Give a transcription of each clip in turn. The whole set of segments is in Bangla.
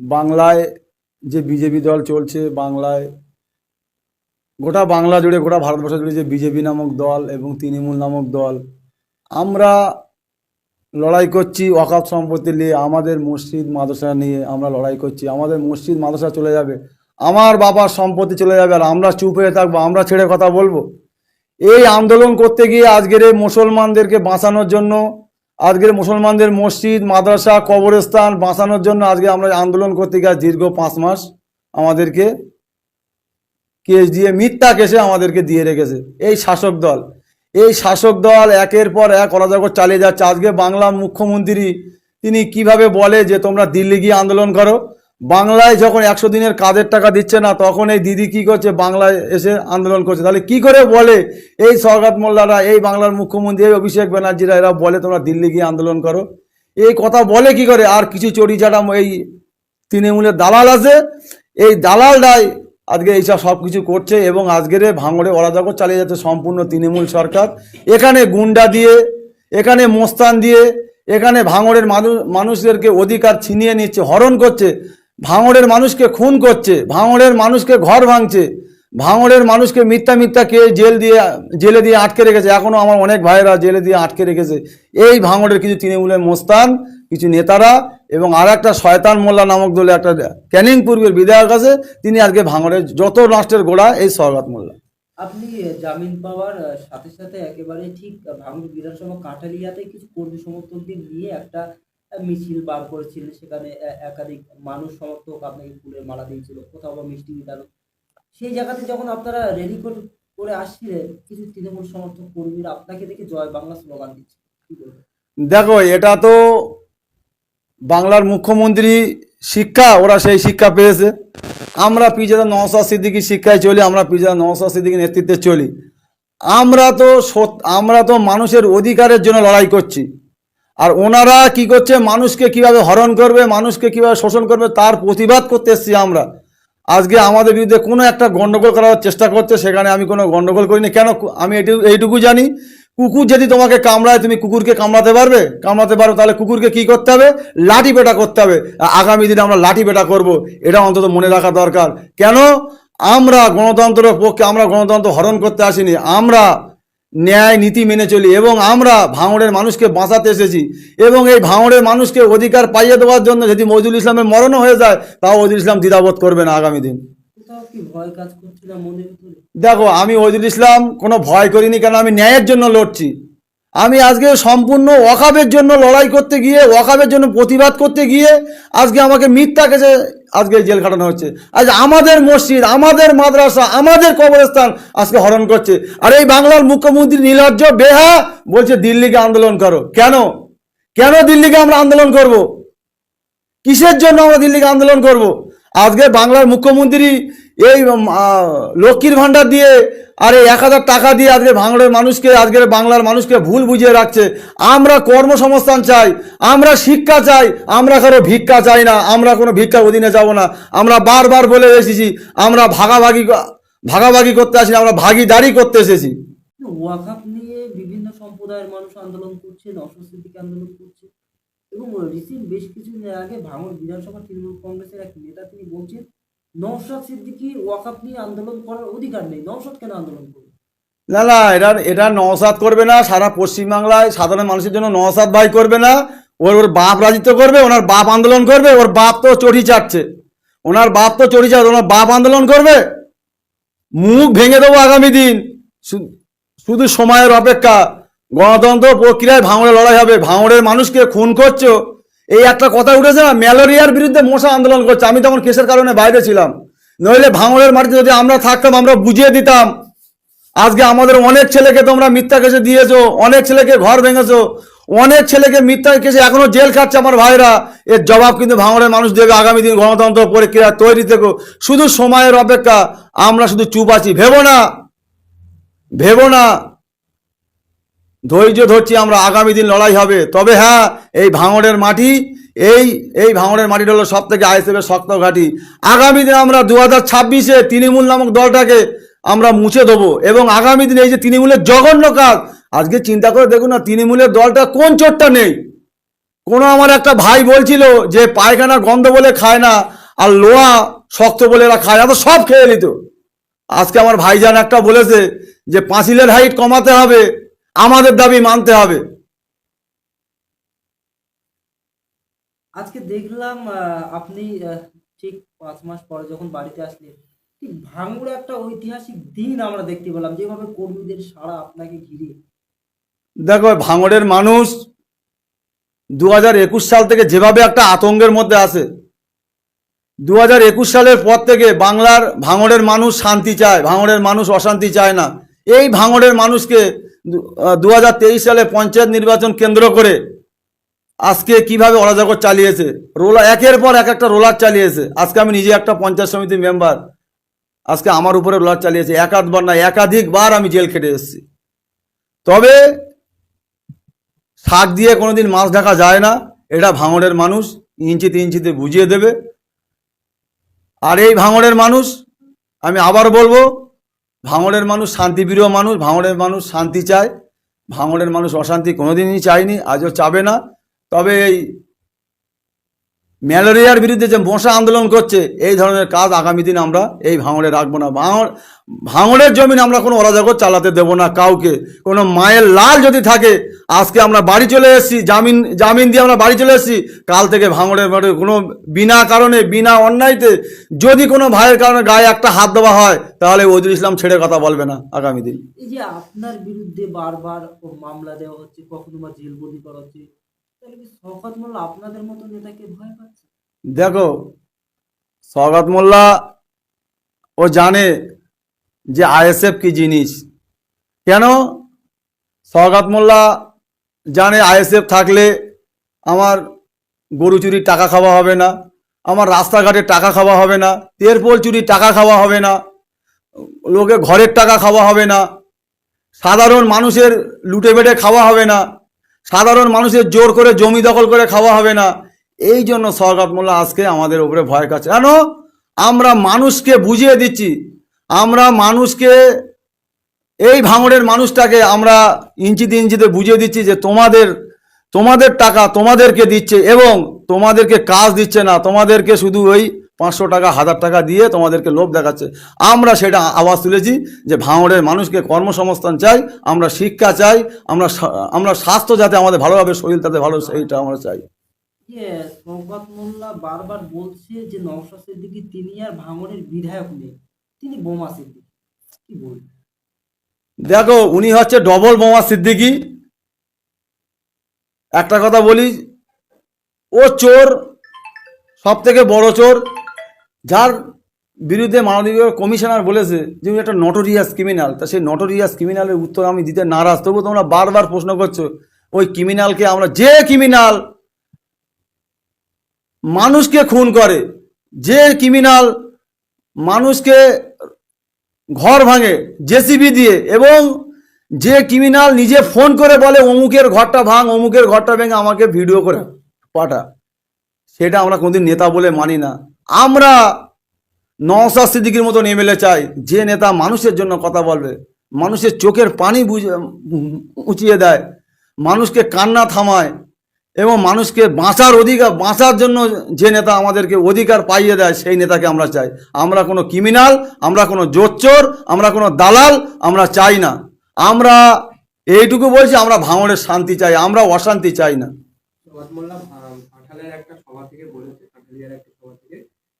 বাংলায় যে বিজেপি দল চলছে বাংলায়, গোটা বাংলা জুড়ে, গোটা ভারতবর্ষ জুড়ে যে বিজেপি নামক দল এবং তৃণমূল নামক দল, আমরা লড়াই করছি ওয়াকাফ সম্পত্তি নিয়ে, আমাদের মসজিদ মাদ্রাসা নিয়ে আমরা লড়াই করছি, আমাদের মসজিদ মাদ্রাসা চলে যাবে, আমার বাবার সম্পত্তি চলে যাবে, আর আমরা চুপ হয়ে থাকব, আমরা ছেড়ে কথা বলব। এই আন্দোলন করতে গিয়ে আজকের এই মুসলমানদেরকে বাঁচানোর জন্য আজকের মুসলমানদের মসজিদ, মাদ্রাসা, কবরস্থান বাঁচানোর জন্য আজকে আমরা আন্দোলন করতে গিয়ে দীর্ঘ পাঁচ মাস। আমাদেরকে কেস দিয়ে মিথ্যা কেসে আমাদেরকে দিয়ে রেখেছে। এই শাসক দল। এই শাসক দল একের পর এক অরাজকর চালিয়ে যাচ্ছে। আজকে বাংলা মুখ্যমন্ত্রী, তিনি কীভাবে বলে যে তোমরা দিল্লি গিয়ে আন্দোলন করো? বাংলায় যখন একশো দিনের কাজের টাকা দিচ্ছে না, তখন এই দিদি কি করছে? বাংলায় এসে আন্দোলন করছে। তাহলে কি করে বলে এই সরকার মোল্লারা, এই বাংলার মুখ্যমন্ত্রী, এই অভিষেক ব্যানার্জিরা, এরা বলে তোমরা দিল্লি গিয়ে আন্দোলন করো? এই কথা বলে কি করে? আর কিছু চড়ি চাটাম এই তৃণমূলের দালাল আছে। এই দালালরাই আজকে এইসব সব কিছু করছে এবং আজকের ভাঙড়ে অরাজকর চালিয়ে যাচ্ছে সম্পূর্ণ তৃণমূল সরকার। এখানে গুন্ডা দিয়ে, এখানে মোস্তান দিয়ে, এখানে ভাঙড়ের মানুষ মানুষদেরকে অধিকার ছিনিয়ে নিচ্ছে, হরণ করছে। ভাঙড়ের মানুষকে খুন করছে, ভাঙড়ের মানুষকে ঘর ভাঙছে, ভাঙড়ের মানুষকে মিথ্যা মিথ্যা কে জেল দিয়ে, জেলে দিয়ে আটকে রেখেছে। এখনও আমার অনেক ভাইয়েরা জেলে দিয়ে আটকে রেখেছে। এই ভাঙড়ের কিছু তৃণমূলের মোস্তান, কিছু নেতারা এবং আর একটা শয়তান মোল্লা নামক দলে একটা ক্যানিং পূর্বের বিধায়ক আছে, তিনি আজকে ভাঙড়ের যত নষ্টের গোড়া, এই সরগত মোল্লা। আপনি জামিন পাওয়ার সাথে সাথে একেবারে ঠিক ভাঙড় বিধানসভা কাঁঠালিয়াতে কিছু কর্মী সমর্থকদের নিয়ে একটা মিছিল বার করেছিলেন, সেখানে একাধিক মানুষ সমর্থক আপনাকে ফুলের মালা দিয়েছিল, কোথাও বা মিষ্টি বিতরণ সেই জায়গাতে যখন আপনারা রেডি করে আসছিলেন, কিছু তৃণমূল সমর্থক কর্মীরা আপনাকে দেখে জয় বাংলা স্লোগান দিচ্ছে। দেখো, এটা তো বাংলার মুখ্যমন্ত্রী শিক্ষা, ওরা সেই শিক্ষা পেয়েছে। আমরা পিজাদা নওসাদ সিদ্দিকি শিক্ষায় চলি, আমরা পিজাদা নওসাদ সিদ্দিকির নেতৃত্বে চলি। আমরা তো আমরা তো মানুষের অধিকারের জন্য লড়াই করছি। আর ওনারা কি করছে? মানুষকে কীভাবে হরণ করবে, মানুষকে কীভাবে শোষণ করবে, তার প্রতিবাদ করতে এসেছি আমরা। আজকে আমাদের বিরুদ্ধে কোনো একটা গন্ডগোল করার চেষ্টা করছে, সেখানে আমি কোনো গন্ডগোল করিনি। কেন? আমি এটুকু এইটুকু জানি। কুকুর যদি তোমাকে কামড়ায়, তুমি কুকুরকে কামড়াতে পারবে? কামড়াতে পারো, তাহলে কুকুরকে কি করতে হবে? লাঠি পেটা করতে হবে। আগামী দিনে আমরা লাঠি পেটা করব, এটা অন্তত মনে রাখা দরকার। কেন? আমরা গণতন্ত্রের পক্ষে আমরা গণতন্ত্র হরণ করতে আসিনি। আমরা ন্যায় নীতি মেনে চলি এবং আমরা ভাঙড়ের মানুষকে বাঁচাতে এসেছি। এবং এই ভাঙড়ের মানুষকে অধিকার পাইয়ে দেওয়ার জন্য যদি মজুল ইসলামের মরণও হয়ে যায় তাও মজুল ইসলাম দ্বিধাবোধ করবে না আগামী দিন। দেখো আমি ওজুল ইসলাম কোনো ভয় করিনি কেন আমি ন্যায়ের জন্য লড়ছি। আমি আজকে সম্পূর্ণ ওয়াকাবের জন্য লড়াই করতে গিয়ে, ওয়াকাবের জন্য প্রতিবাদ করতে গিয়ে আজকে আমাকে মিথ্যা কেসে আজকে জেল খাটানো হচ্ছে। আজ আমাদের মসজিদ, আমাদের মাদ্রাসা, আমাদের কবরস্থান আজকে হরণ করছে। আর এই বাংলার মুখ্যমন্ত্রী নীলজ্জ বেহা বলছে, দিল্লিকে আন্দোলন করো। কেন? কেন দিল্লিকে আমরা আন্দোলন করব? কিসের জন্য আমরা দিল্লিকে আন্দোলন করব? আজকে বাংলার মুখ্যমন্ত্রী এই লক্ষ্মীর ভাণ্ডার দিয়ে আর এক হাজার টাকা দিয়ে আজকে ভাঙড়ের মানুষকে আজকের বাংলার মানুষকে ভুল বুঝিয়ে রাখছে। আমরা কর্মসংস্থান চাই, আমরা শিক্ষা চাই, আমরা কারও ভিক্ষা চাই না, আমরা কোনো ভিক্ষার অধীনে যাব না। আমরা বারবার বলে এসেছি, আমরা ভাগাভাগি ভাগাভাগি করতে আসি আমরা ভাগিদারি করতে এসেছি। বিভিন্ন সম্প্রদায়ের মানুষ আন্দোলন এবং বেশ কিছুদিন আগে ভাঙড় বিধানসভা তৃণমূল কংগ্রেসের এক নেতা তিনি বলছেন নওশাদ সিদ্দিকি ওয়াকাপ নিয়ে আন্দোলন করার অধিকার নেই। নওশাদ কেন আন্দোলন করবে? না না এটা এটা নওসাদ করবে না, সারা পশ্চিমবাংলায় সাধারণ মানুষের জন্য নওসাদ ভাই করবে না। ওর ওর বাপ রাজিত্ব করবে, ওনার বাপ আন্দোলন করবে, ওর বাপ তো চটি চাটছে। ওনার বাপ তো চটি চাটছে, ওনার বাপ আন্দোলন করবে। মুখ ভেঙে দেবো আগামী দিন। শুধু সময়ের অপেক্ষা। গণতন্ত্র প্রক্রিয়ায় ভাঙড়ে লড়াই হবে, ভাঙড়ের মানুষকে খুন করছ। এই একটা কথা উঠেছে না, ম্যালেরিয়ার বিরুদ্ধে মশা আন্দোলন করছে। আমি তখন কেসের কারণে বাইরে ছিলাম। নইলে ভাঙড়ের মাটিতে যদি আমরা থাকতাম, আমরা বুঝিয়ে দিতাম, আজকে আমাদের অনেক ছেলেকে তোমরা মিথ্যা কেসে দিয়েছ, অনেক ছেলেকে ঘর ভেঙেছো, অনেক ছেলেকে মিথ্যা কেসে এখনও জেল খাচ্ছে আমার ভাইরা। এর জবাব কিন্তু ভাঙড়ের মানুষ দেবে আগামী দিন গণতন্ত্র প্রক্রিয়া তৈরি থেকো শুধু সময়ের অপেক্ষা, আমরা শুধু চুপ আছি। ভেবো না ভেবো না। ধৈর্য ধরছি আমরা, আগামী দিন লড়াই হবে। তবে হ্যাঁ এই ভাঙড়ের মাটি, এই এই ভাঙড়ের মাটিটা হলো সব থেকে আইএসএফের শক্ত ঘাঁটি। আগামী দিন আমরা দু হাজার ছাব্বিশে তৃণমূল নামক দলটাকে আমরা মুছে দেবো এবং আগামী দিনে এই যে তৃণমূলের জঘন্য কাজ, আজকে চিন্তা করে দেখুন না, তৃণমূলের দলটা কোন চোটটা নেই। কোনো আমার একটা ভাই বলছিল যে পায়খানা গন্ধ বলে খায় না, আর লোহা শক্ত বলে এরা খায় না তো সব খেয়ে নিত। আজকে আমার ভাইজান একটা বলেছে যে পাঁচিলের হাইট কমাতে হবে আমাদের দাবি মানতে হবে। আজকে দেখলাম আপনি ঠিক পাঁচ মাস পরে যখন বাড়িতে আসলেন ঠিক ভাঙড়ে একটা ঐতিহাসিক দিন আমরা দেখতে পেলাম যেভাবে কর্মীদের সারা আপনাকে ঘিরে। দেখো ভাঙড়ের মানুষ দু হাজার একুশ সাল থেকে যেভাবে একটা আতঙ্কের মধ্যে আছে দু হাজার একুশ সালের পর থেকে বাংলার ভাঙড়ের মানুষ শান্তি চায় ভাঙড়ের মানুষ অশান্তি চায় না। এই ভাঙড়ের মানুষকে দু হাজার তেইশ সালে পঞ্চায়েত নির্বাচন কেন্দ্র করে আজকে কীভাবে অরাজকত চালিয়েছে? রোলার, একের পর এক একটা রোলার চালিয়েছে। আজকে আমি নিজে একটা পঞ্চায়েত সমিতি মেম্বার আজকে আমার উপরে রোলার চালিয়েছে। একাধবার না, একাধিকবার আমি জেল খেটে এসেছি। তবে শাক দিয়ে কোনোদিন মাছ ঢাকা যায় না। এটা ভাঙড়ের মানুষ, ইঞ্চিতে ইঞ্চিতে বুঝিয়ে দেবে। আর এই ভাঙড়ের মানুষ, আমি আবার বলব ভাঙড়ের মানুষ শান্তিপ্রিয় মানুষ, ভাঙড়ের মানুষ শান্তি চায়। ভাঙড়ের মানুষ অশান্তি কোনোদিনই চায়নি, আজও চাবে না। তবে এই ম্যালেরিয়ার বিরুদ্ধে যে মশা আন্দোলন করছে, এই ধরনের কাজ আগামী দিন আমরা এই ভাঙড়ে রাখব না। ভাঙড়, ভাঙড়ের জমিন আমরা কোনো অরাজকত চালাতে দেব না কাউকে। কোনো মায়ের লাল যদি থাকে, আজকে আমরা বাড়ি চলে এসেছি, জামিন জামিন দিয়ে আমরা বাড়ি চলে এসেছি, কাল থেকে ভাঙড়ের মাঠে কোনো বিনা কারণে, বিনা অন্যায়তে যদি কোনো ভাইয়ের কারণে গায়ে একটা হাত দেওয়া হয়, তাহলে ওজুল ইসলাম ছেড়ে কথা বলবে না আগামী দিন। এই যে আপনার বিরুদ্ধে বারবার মামলা দেওয়া হচ্ছে, কখনো বা জেলবন্দি করা হচ্ছে শওকত দেখো সৌগত মোল্লা, ও জানে যে আইএসএফ কি জিনিস। কেন? সৌগত মোল্লা জানে আইএসএফ থাকলে আমার গরু চুরির টাকা খাওয়া হবে না, আমার রাস্তাঘাটে টাকা খাওয়া হবে না তেরপোল চুরির টাকা খাওয়া হবে না, লোকে ঘরের টাকা খাওয়া হবে না, সাধারণ মানুষের লুটে বেটে খাওয়া হবে না। সাধারণ মানুষের জোর করে জমি দখল করে খাওয়া হবে না। এই জন্য সরকার মোল্লা আজকে আমাদের উপরে ভয় কাছে কেন? আমরা মানুষকে বুঝিয়ে দিচ্ছি। আমরা মানুষকে এই ভাঙড়ের মানুষটাকে আমরা ইঞ্চিতে ইঞ্চিতে বুঝিয়ে দিচ্ছি যে তোমাদের তোমাদের টাকা তোমাদেরকে দিচ্ছে এবং তোমাদেরকে কাজ দিচ্ছে না। তোমাদেরকে শুধু ওই পাঁচশো টাকা হাজার টাকা দিয়ে তোমাদেরকে লোভ দেখাচ্ছে। আমরা সেটা আওয়াজ তুলেছি যে ভাঙড়ের মানুষকে কর্মসংস্থান চাই আমরা শিক্ষা চাই আমরা আমরা স্বাস্থ্য যাতে আমাদের ভালোভাবে শরীর তাতে ভালো সেইটা আমরা চাই। শওকত মোল্লা বারবার বলছে যে সিদ্দিকী তিনি আর ভাঙড়ের বিধায়ক নেই। তিনি বোমা সিদ্দিকী। কি বলবেন দেখো উনি হচ্ছে ডবল বোমা সিদ্দিকি। একটা কথা বলি ও চোর সব থেকে বড় চোর যার বিরুদ্ধে মাননীয় কমিশনার বলেছে যে উনি একটা নটোরিয়াস ক্রিমিনাল তা সেই নটোরিয়াস ক্রিমিনালের উত্তর আমি দিতে নারাজ। তবু তোমরা বারবার প্রশ্ন করছ, ওই ক্রিমিনালকে আমরা, যে ক্রিমিনাল মানুষকে খুন করে, যে ক্রিমিনাল মানুষকে ঘর ভাঙে, জেসিবি দিয়ে, এবং যে ক্রিমিনাল নিজে ফোন করে বলে, অমুকের ঘরটা ভাঙ, অমুকের ঘরটা ভেঙে আমাকে ভিডিও করে পাঠা। সেটা আমরা কোনদিন নেতা বলে মানি না। আমরা নওসাদ সিদ্দিকির মতন এমএলএ চাই, যে নেতা মানুষের জন্য কথা বলবে, মানুষের চোখের পানি বুঝে, উঁচিয়ে দেয়, মানুষকে কান্না থামায়, এবং মানুষকে বাঁচার অধিকার, বাঁচার জন্য যে নেতা আমাদেরকে অধিকার পাইয়ে দেয়, সেই নেতাকে আমরা চাই। আমরা কোনো ক্রিমিনাল আমরা কোনো জোচ্চোর, আমরা কোনো দালাল, আমরা চাই না। আমরা এইটুকু বলছি, আমরা ভাঙড়ের শান্তি চাই, আমরা অশান্তি চাই না। একটা সভা থেকে বলেছে কাঁঠালিয়ার একটা সভা থেকে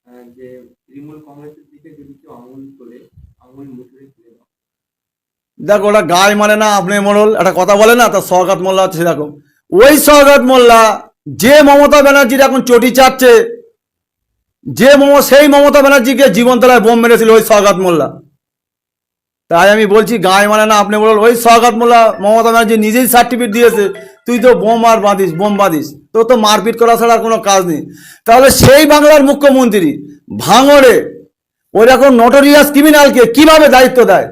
আহ, যে তৃণমূল কংগ্রেসের দিকে যদি কেউ আঙুল তোলে আঙুল মুঠে তুলে দাও দেখো, ওটা গায়ে মানে না, আপনি মোড়ল, একটা কথা বলে না তার সৌগাত মোল্লা হচ্ছে সেরকম ওই সৌগাত মোল্লা, যে মমতা ব্যানার্জির এখন চটি চাচ্ছে যে মম, সেই মমতা ব্যানার্জিকে জীবনতলায় বোম মেরেছিল ওই সৌগাত মোল্লা। তাই আমি বলছি গায়ে মানে না, আপনি বলল ওই সহগাত মোল্লা, মমতা ব্যানার্জি নিজেই সার্টিফিকেট দিয়েছে, তুই তো বোম আর বাঁধিস, বোম বাঁধিস, তোর তো মারপিট করা ছাড়া কোনো কাজ নেই। তাহলে সেই বাংলার মুখ্যমন্ত্রী, ভাঙড়ে, ওই রকম নটোরিয়াস ক্রিমিনালকে কীভাবে দায়িত্ব দেয়?